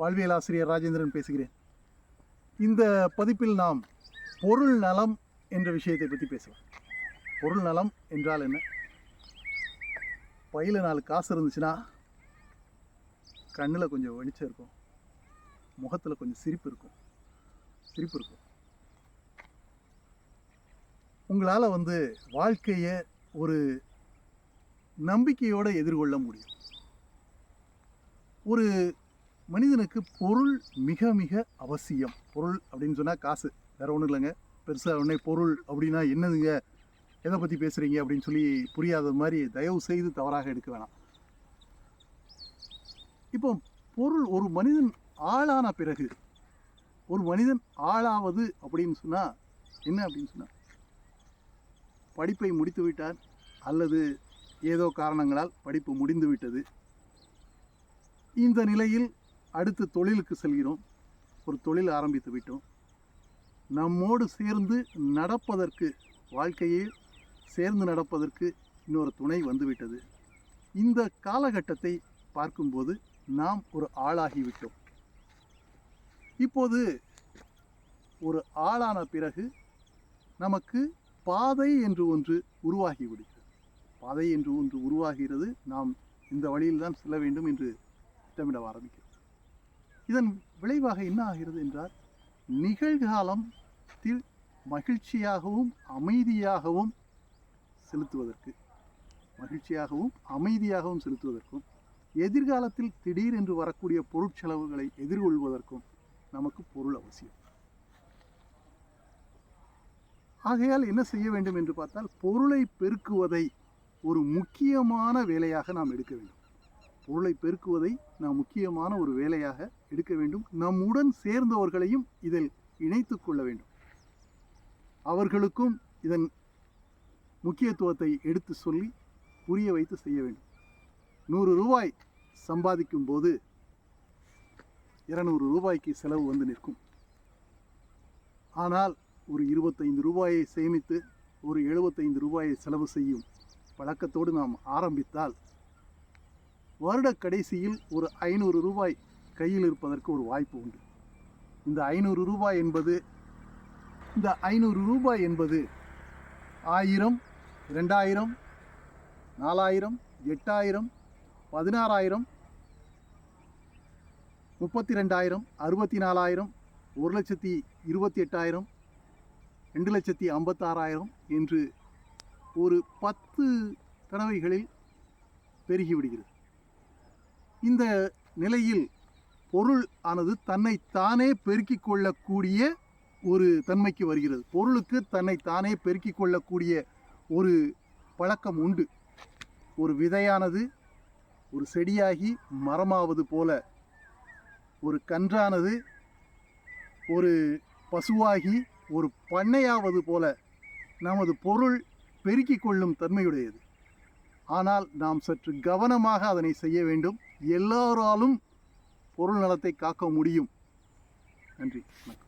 வாழ்வியல் ஆசிரியர் ராஜேந்திரன் பேசுகிறேன். இந்த பதிப்பில் நாம் பொருள் நலம் என்ற விஷயத்தை பற்றி பேசலாம். பொருள் நலம் என்றால் என்ன? பையில் நாலு காசு இருந்துச்சுன்னா கண்ணில் கொஞ்சம் வெளிச்சம் இருக்கும். முகத்தில் கொஞ்சம் சிரிப்பு இருக்கும். சிரிப்பு இருக்கும். உங்களால் வந்து வாழ்க்கையை ஒரு நம்பிக்கையோடு எதிர்கொள்ள முடியும். ஒரு மனிதனுக்கு பொருள் மிக மிக அவசியம். பொருள் அப்படின்னு சொன்னால் காசு. வேறு ஒன்றும் இல்லைங்க. பெருசாக உடனே பொருள் அப்படின்னா என்னதுங்க? எதை பற்றி பேசுகிறீங்க அப்படின்னு சொல்லி புரியாத மாதிரி தயவு செய்து தவறாக எடுக்க வேணாம். இப்போ பொருள் ஒரு மனிதன் ஆளான பிறகு ஒரு மனிதன் ஆளாவது அப்படின்னு சொன்னால் என்ன அப்படின்னு சொன்னால் படிப்பை முடித்து விட்டார் அல்லது ஏதோ காரணங்களால் படிப்பு முடிந்து விட்டது. இந்த நிலையில் அடுத்து தொழிலுக்கு செல்கிறோம். ஒரு தொழில் ஆரம்பித்து விட்டோம். நம்மோடு சேர்ந்து நடப்பதற்கு வாழ்க்கையே சேர்ந்து நடப்பதற்கு இன்னொரு துணை வந்துவிட்டது. இந்த காலகட்டத்தை பார்க்கும்போது நாம் ஒரு ஆளாகிவிட்டோம் இப்போது ஒரு ஆளான பிறகு நமக்கு பாதை என்று ஒன்று உருவாகி விடுகிறது. பாதை என்று ஒன்று உருவாகிறது. நாம் இந்த வழியில் தான் செல்ல வேண்டும் என்று திட்டமிட ஆரம்பிக்கிறோம். இதன் விளைவாக என்ன ஆகிறது என்றால் நிகழ்காலத்தில் மகிழ்ச்சியாகவும் அமைதியாகவும் செலுத்துவதற்கு மகிழ்ச்சியாகவும் அமைதியாகவும் செலுத்துவதற்கும் எதிர்காலத்தில் திடீரென்று வரக்கூடிய பொருட்செலவுகளை எதிர்கொள்வதற்கும் நமக்கு பொருள் அவசியம். ஆகையால் என்ன செய்ய வேண்டும் என்று பார்த்தால் பொருளை பெருக்குவதை ஒரு முக்கியமான வேலையாக நாம் எடுக்க வேண்டும். பொருளை பெருக்குவதை நாம் முக்கியமான ஒரு வேலையாக எடுக்க வேண்டும். நம்முடன் சேர்ந்தவர்களையும் இதில் இணைத்து கொள்ள வேண்டும். அவர்களுக்கும் இதன் முக்கியத்துவத்தை எடுத்து சொல்லி புரிய வைத்து செய்ய வேண்டும். நூறு ரூபாய் சம்பாதிக்கும் போது இருநூறு ரூபாய்க்கு செலவு வந்து நிற்கும். ஆனால் ஒரு இருபத்தைந்து ரூபாயை சேமித்து ஒரு எழுபத்தைந்து ரூபாயை செலவு செய்யும் பழக்கத்தோடு நாம் ஆரம்பித்தால் வருட கடைசியில் ஒரு ஐநூறு ரூபாய் கையில் இருப்பதற்கு ஒரு வாய்ப்பு உண்டு. இந்த ஐநூறு ரூபாய் என்பது இந்த ஐநூறு ரூபாய் என்பது ஆயிரம் ரெண்டாயிரம் நாலாயிரம் எட்டாயிரம் பதினாறாயிரம் முப்பத்தி ரெண்டாயிரம் அறுபத்தி நாலாயிரம் ஒரு லட்சத்தி இருபத்தி எட்டாயிரம் ரெண்டு லட்சத்தி ஐம்பத்தாறாயிரம் என்று ஒரு பத்து தடவைகளில் பெருகிவிடுகிறது. இந்த நிலையில் பொருள் ஆனது தன்னை தானே பெருக்கிக் கொள்ளக்கூடிய ஒரு தன்மைக்கு வருகிறது. பொருளுக்கு தன்னை தானே பெருக்கிக் கொள்ளக்கூடிய ஒரு பழக்கம் உண்டு. ஒரு விதையானது ஒரு செடியாகி மரமாவது போல ஒரு கன்றானது ஒரு பசுவாகி ஒரு பண்ணையாவது போல நமது பொருள் பெருக்கிக் கொள்ளும் தன்மையுடையது. ஆனால் நாம் சற்று கவனமாக அதனை செய்ய வேண்டும். எல்லோராலும் பொருள் நலத்தை காக்க முடியும். நன்றி. வணக்கம்.